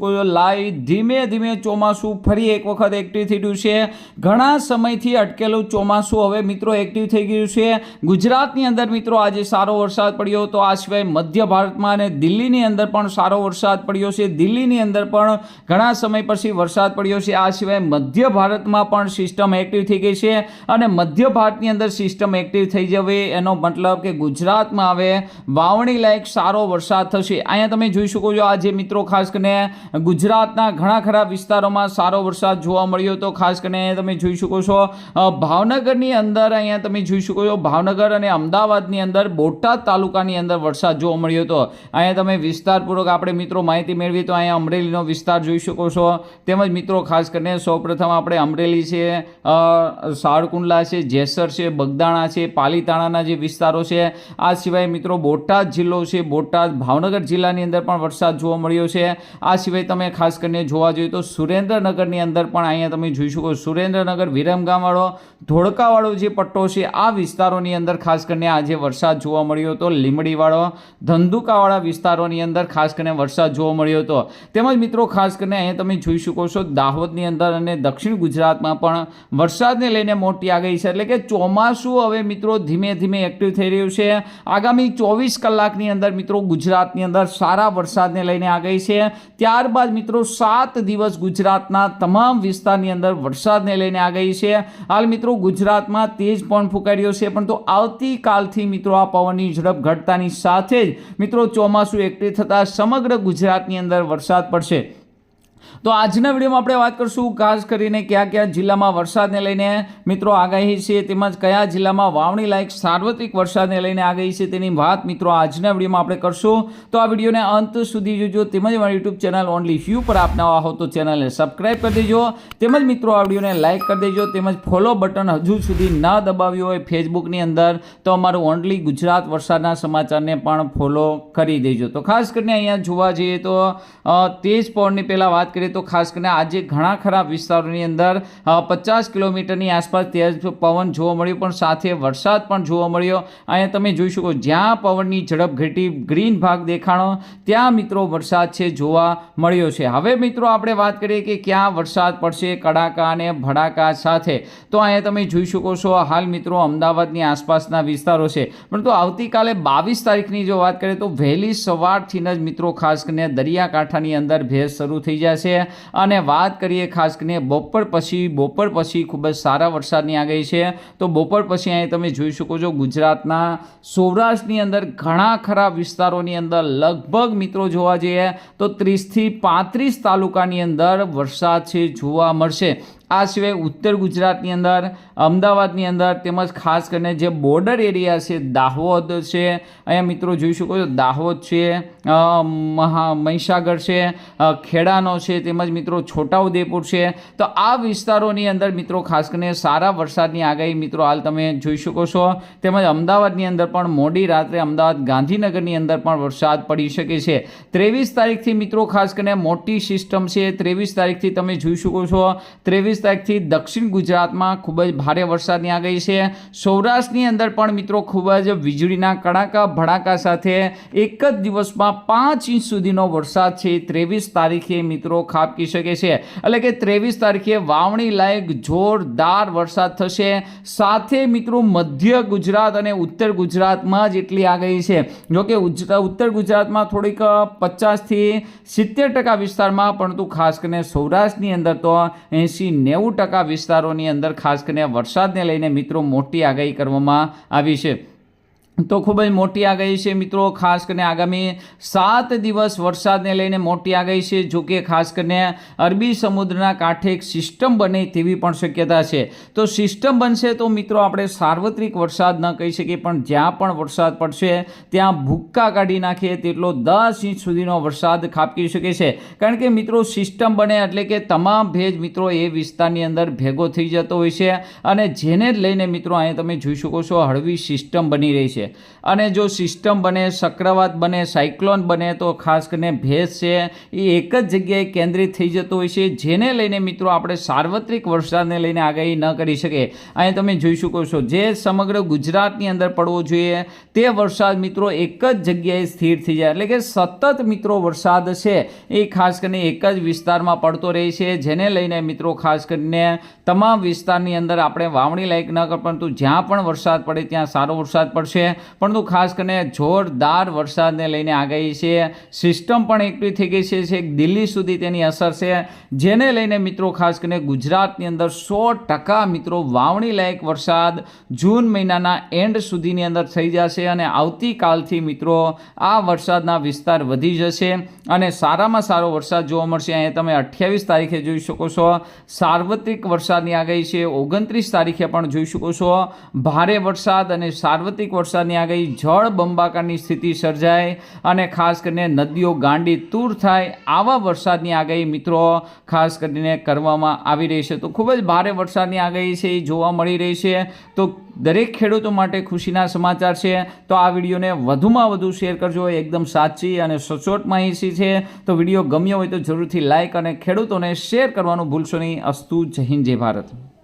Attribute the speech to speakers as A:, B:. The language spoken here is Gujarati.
A: લાઈ ધીમે ધીમે ચોમાસું ફરી એક વખત એક્ટિવ થઈ ગયું છે. ઘણા સમયથી અટકેલું ચોમાસું હવે મિત્રો એક્ટિવ થઈ ગયું છે. ગુજરાતની અંદર મિત્રો આજે સારો વરસાદ પડ્યો તો આ સિવાય મધ્ય ભારતમાં અને દિલ્હીની અંદર પણ સારો વરસાદ પડ્યો છે. દિલ્હીની અંદર પણ ઘણા સમય પછી વરસાદ પડ્યો છે. આ સિવાય મધ્ય ભારતમાં પણ સિસ્ટમ એક્ટિવ થઈ ગઈ છે અને મધ્ય ભારતની અંદર સિસ્ટમ એક્ટિવ થઈ જવે એનો મતલબ કે ગુજરાતમાં હવે વાવણી લાયક સારો વરસાદ થશે. અહીંયા તમે જોઈ શકો છો આજે મિત્રો ખાસ કરીને ગુજરાતના ઘણા ખરા વિસ્તારોમાં સારો વરસાદ જોવા મળ્યો તો ખાસ કરીને અહીંયા તમે જોઈ શકો છો ભાવનગરની અંદર અહીંયા તમે જોઈ શકો છો, ભાવનગર અને અમદાવાદની અંદર બોટાદ તાલુકાની અંદર વરસાદ જોવા મળ્યો હતો. અહીંયા તમે વિસ્તારપૂર્વક આપણે મિત્રો માહિતી મેળવી તો અહીંયા અમરેલીનો વિસ્તાર જોઈ શકો છો. તેમજ મિત્રો ખાસ કરીને સૌપ્રથમ આપણે અમરેલી છે સાળકુંડલા છે, જેસર છે, બગદાણા છે, પાલીતાણાના જે વિસ્તારો છે, આ સિવાય મિત્રો બોટાદ જિલ્લો છે, બોટાદ ભાવનગર જિલ્લાની અંદર પણ વરસાદ જોવા મળ્યો છે. આ સિવાય તમે ખાસ કરીને જોવા જોઈએ તો સુરેન્દ્રનગરની અંદર પણ અહીંયા તમે જોઈ શકો સુરેન્દ્રનગર, વિરમગામવાળો, ધોળકાવાળો જે પટ્ટો છે, આ વિસ્તારોની અંદર ખાસ કરીને આજે વરસાદ જોવા મળ્યો હતો. લીમડીવાળો, ધંધુકાવાળા વિસ્તારોની અંદર ખાસ કરીને વરસાદ જોવા મળ્યો હતો. તેમજ મિત્રો, ખાસ કરીને અહીંયા તમે જોઈ શકો છો, દાહોદની અંદર અને દક્ષિણ ગુજરાતમાં પણ વરસાદને લઈને મોટી આગાહી છે. એટલે કે ચોમાસું હવે મિત્રો ધીમે ધીમે એક્ટિવ થઈ રહ્યું છે. આગામી ચોવીસ કલાકની અંદર મિત્રો ગુજરાતની અંદર સારા વરસાદને લઈને આગાહી છે. ત્યારબાદ મિત્રો સાત દિવસ ગુજરાતના તમામ વિસ્તારની અંદર વરસાદને લઈને આગાહી છે. હાલ મિત્રો ગુજરાતમાં તેજ પવન ફૂંકાઈ છે છે, પરંતુ આવતીકાલથી મિત્રો આ પવનની ઝડપ ઘટતાની સાથે જ મિત્રો ચોમાસું એક્ટિવ થતાં સમગ્ર ગુજરાતની અંદર વરસાદ પડશે. તો આજના વિડીયોમાં આપણે વાત કરશું ખાસ કરીને કયા કયા જિલ્લામાં વરસાદને લઈને. મિત્રો આગાહી છે તેમજ કયા જિલ્લામાં વાવણી લાયક સાર્વત્રિક વરસાદને લઈને આગાહી છે તેની વાત મિત્રો આજના વિડીયોમાં આપણે કરશું. તો આ વિડીયોને અંત સુધી જોજો તેમજ મારી યુટ્યુબ ચેનલ ઓનલી ફ્યુ પર આપનાવા હો તો ચેનલને સબસ્ક્રાઇબ કરી દેજો. તેમજ મિત્રો આ વિડીયોને લાઇક કરી દેજો તેમજ ફોલો બટન હજુ સુધી ન દબાવ્યું હોય ફેસબુકની અંદર તો અમારું ઓનલી ગુજરાત વરસાદના સમાચારને પણ ફોલો કરી દેજો. તો ખાસ કરીને અહીંયા જોવા જઈએ તો તેજ પવનની પહેલાં વાત કરીએ તો ખાસ કરીને આજે ઘણા ખરા વિસ્તારોની અંદર પચાસ કિલોમીટરની આસપાસ તેજ પવન જોવા મળ્યો, પણ સાથે વરસાદ પણ જોવા મળ્યો. અહીંયા તમે જોઈ શકો જ્યાં પવનની ઝડપ ઘટી, ગ્રીન ભાગ દેખાણો, ત્યાં મિત્રો વરસાદ છે જોવા મળ્યો છે. હવે મિત્રો આપણે વાત કરીએ કે ક્યાં વરસાદ પડશે, કડાકા અને ભડાકા સાથે. તો અહીંયા તમે જોઈ શકો છો, હાલ મિત્રો અમદાવાદની આસપાસના વિસ્તારો છે. પરંતુ આવતીકાલે બાવીસ તારીખની જો વાત કરીએ તો વહેલી સવારથી જ મિત્રો ખાસ કરીને દરિયાકાંઠાની અંદર ભેજ શરૂ થઈ જશે અને વાત કરીએ ખાસ કરીને બપોર પછી બપોર પછી ખૂબ જ સારા વરસાદની આગાહી છે. તો બપોર પછી અહીં તમે જોઈ શકો છો ગુજરાતના સૌરાષ્ટ્રની અંદર ઘણા ખરા વિસ્તારોની અંદર લગભગ મિત્રો જોવા જઈએ તો ત્રીસથી પાંત્રીસ તાલુકાની અંદર વરસાદ છે જોવા મળશે. આ સિવાય ઉત્તર ગુજરાતની અંદર, અમદાવાદની અંદર તેમજ ખાસ કરીને જે બોર્ડર એરિયા છે, દાહોદ છે. અહીંયા મિત્રો જોઈ શકો છો, દાહોદ છે મહા, મહીસાગર છે ખેડાનો છે, તેમજ મિત્રો છોટાઉદેપુર છે. તો આ વિસ્તારોની અંદર મિત્રો ખાસ કરીને સારા વરસાદની આગાહી મિત્રો હાલ તમે જોઈ શકો છો. તેમજ અમદાવાદની અંદર પણ મોડી રાત્રે અમદાવાદ ગાંધીનગરની અંદર પણ વરસાદ પડી શકે છે. ત્રેવીસ તારીખથી મિત્રો ખાસ કરીને મોટી સિસ્ટમ છે. ત્રેવીસ તારીખથી તમે જોઈ શકો છો. ત્રેવીસ તારીખથી દક્ષિણ ગુજરાતમાં ખૂબ જ ભારે વરસાદની આગાહી છે. સૌરાષ્ટ્રની અંદર પણ મિત્રો ખૂબ જ વીજળીના કડાકા ભડાકા સાથે એક જ દિવસમાં પાંચ ઇંચ સુધીનો વરસાદ છે. ત્રેવીસ તારીખે મિત્રો ખાબકી શકે છે. એટલે કે ત્રેવીસ તારીખે વાવણી લાયક જોરદાર વરસાદ થશે. સાથે મિત્રો મધ્ય ગુજરાત અને ઉત્તર ગુજરાતમાં જ એટલી આગાહી છે. જોકે ઉત્તર ગુજરાતમાં થોડીક પચાસથી સિત્તેર ટકા વિસ્તારમાં, પરંતુ ખાસ કરીને સૌરાષ્ટ્રની અંદર તો એંસી નેવું ટકા વિસ્તારોની અંદર ખાસ કરીને વરસાદને લઈને મિત્રો મોટી આગાહી કરવામાં આવી છે. તો ખૂબ જ મોટી આગાહી છે મિત્રો, ખાસ કરીને આગામી સાત દિવસ વરસાદને લઈને મોટી આગાહી છે, જો કે ખાસ કરીને અરબી સમુદ્રના કાંઠે એક સિસ્ટમ બને તેવી પણ શક્યતા છે. તો સિસ્ટમ બનશે તો મિત્રો આપણે સાર્વત્રિક વરસાદ ન કહી શકીએ, પણ જ્યાં પણ વરસાદ પડશે, ત્યાં ભૂક્કા કાઢી નાખીએ તેટલો દસ ઇંચ સુધીનો વરસાદ ખાબકી શકે છે. કારણ કે મિત્રો સિસ્ટમ બને એટલે કે તમામ ભેજ મિત્રો એ વિસ્તારની અંદર ભેગો થઈ જતો હોય છે અને જેને લઈને મિત્રો અહીંયા તમે જોઈ શકો છો હળવી સિસ્ટમ બની રહી છે. અને જો સિસ્ટમ બને, ચક્રવાત બને, સાયક્લોન બને, તો ખાસ કરીને ભેજ છે, એ એક જ જગ્યાએ કેન્દ્રિત થઈ જતો હોય છે, જેને લઈને મિત્રો આપણે સાર્વત્રિક વરસાદને લઈને આગાહી ન કરી શકીએ. અહીંયા તમે જોઈ શકો છો, જે સમગ્ર ગુજરાતની અંદર પડવો જોઈએ, તે વરસાદ મિત્રો એક જ જગ્યાએ સ્થિર થઈ જાય. એટલે કે સતત મિત્રો વરસાદ છે, એ ખાસ કરીને એક જ વિસ્તારમાં પડતો રહે છે, જેને લઈને મિત્રો ખાસ કરીને તમામ વિસ્તારની અંદર આપણે વાવણી લાયક ન કર, પરંતુ જ્યાં પણ વરસાદ પડે, ત્યાં સારો વરસાદ પડશે. પરંતુ ખાસ કરીને જોરદાર વરસાદને લઈને આગાહી છે. સિસ્ટમ પણ એક્ટિવ થઈ ગઈ છે, છેક દિલ્હી સુધી તેની અસર છે. જેને લઈને મિત્રો ખાસ કરીને ગુજરાતની અંદર સો મિત્રો વાવણી લાયક વરસાદ જૂન મહિનાના એન્ડ સુધીની અંદર થઈ જશે અને આવતીકાલથી મિત્રો આ વરસાદના વિસ્તાર વધી જશે અને સારામાં સારો વરસાદ જોવા મળશે. અહીંયા તમે અઠ્યાવીસ તારીખે જોઈ શકો છો. સાર્વત્રિક વરસાદની આગાહી છે. ઓગણત્રીસ તારીખે પણ જોઈ શકો છો. ભારે વરસાદ અને સાર્વત્રિક વરસાદની આગાહી જળ બંબાકારની સ્થિતિ સર્જાય અને ખાસ કરીને નદીઓ ગાંડી તૂર થાય આવા વરસાદની આગાહી મિત્રો ખાસ કરીને કરવામાં આવી રહી છે. તો ખૂબ જ ભારે વરસાદની આગાહી છે એ જોવા મળી રહી છે. તો દરેક ખેડૂતો માટે ખુશીના સમાચાર છે. તો આ વિડીયોને વધુમાં વધુ શેર કરજો. એકદમ સાચી અને સચોટ માહિતી છે. તો વીડિયો ગમ્યો હોય તો જરૂરથી લાઇક અને ખેડૂતોને શેર કરવાનું ભૂલશો નહીં. અસ્તુ જય હિન્દ, જય ભારત.